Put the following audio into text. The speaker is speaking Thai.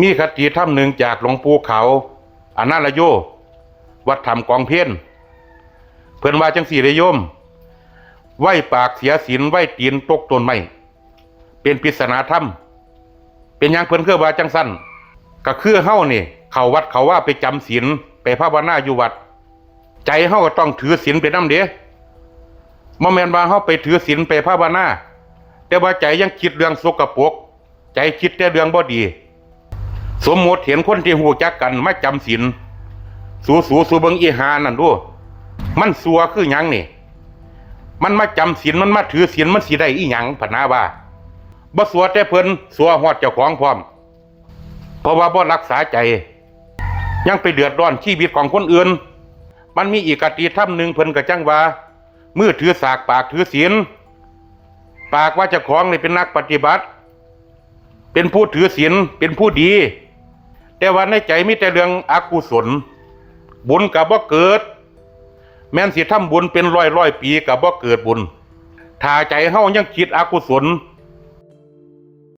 มีคติธรรมหนึ่งจากหลวงปู่เขาอนาลโย วัดธรรมกองเพี้ยนเพิ่อนว่าจังสี่เลยโยม ไหวปากเสียศีลไหวตีนตกตนไม้เป็นปริศนาธรรม เป็นยังเพิ่อนเครือว่าจังสั้นก็คือเฮานี่ เขาวัดเขาว่าไปจำศีลไปภาวนาอยู่วัด ใจเฮาก็ต้องถือศีลไปน้ำเด้บ่แมนว่าเฮาไปถือศีลไปภาวนาแต่ว่าใจยังคิดเรื่องสกปรกใจคิดแต่เรื่องบ่ดี สมมติเห็นคนที่หูจักกันมาจำศีลสูสูสูเบิงอีหานั่นดูมันสัวคือหยังนี่ มันมาจำศีลมันมาถือศีลมันสิได้อีหยังพนาว่าบ่สัวแต่เพิ่นสัวฮอดเจ้าของพร้อม เพราะว่าบ่รักษาใจ ยังไปเดือดร้อนชีวิตของคนอื่น มันมีอีกกติธรรมหนึ่งเพิ่นก็จังว่ามือถือสากปากถือศีลปากว่าเจ้าของนี่เป็นนักปฏิบัติ เป็นผู้ถือศีลเป็นผู้ดี แต่ว่าในใจมีแต่เรื่องอกุศล บุญกับบ่เกิด แม้นสิทำบุญเป็นร้อยร้อยปีกับบ่เกิดบุญถ้าใจเฮายังคิดอกุศล